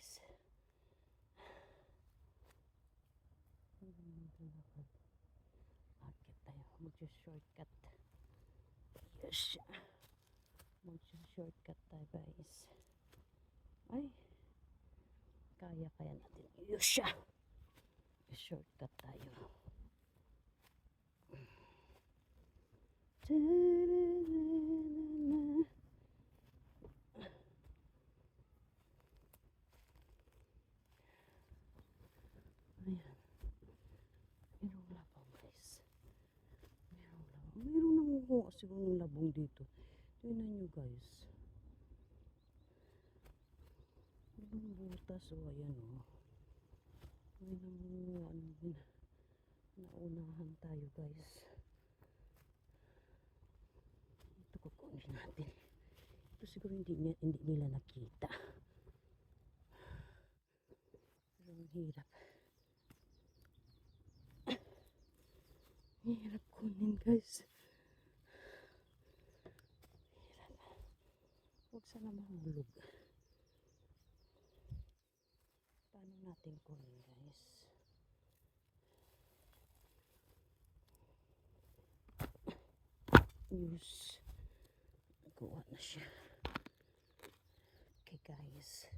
guys. Akit tayo. Mag-shortcut. Yes. Mag-shortcut tayo guys. Ay. Kaya kaya natin. Yes. Shortcut tayo. Ta-da-da-da-da. mirula pa mais, mirula, mirula un gosi ku nu la bunditu, di na njuga es. Mi nu bu ta soia no, mi na mu anu mi na una hanta juga es. Itu kukunis natin. Itu siguro hindi, niya, hindi nila nakita. Pero ang hirap. Hirap kunin guys. Hirap. Huwag sana mahulog. Paano natin kunin guys? Use. Nagawa na siya. Okay guys.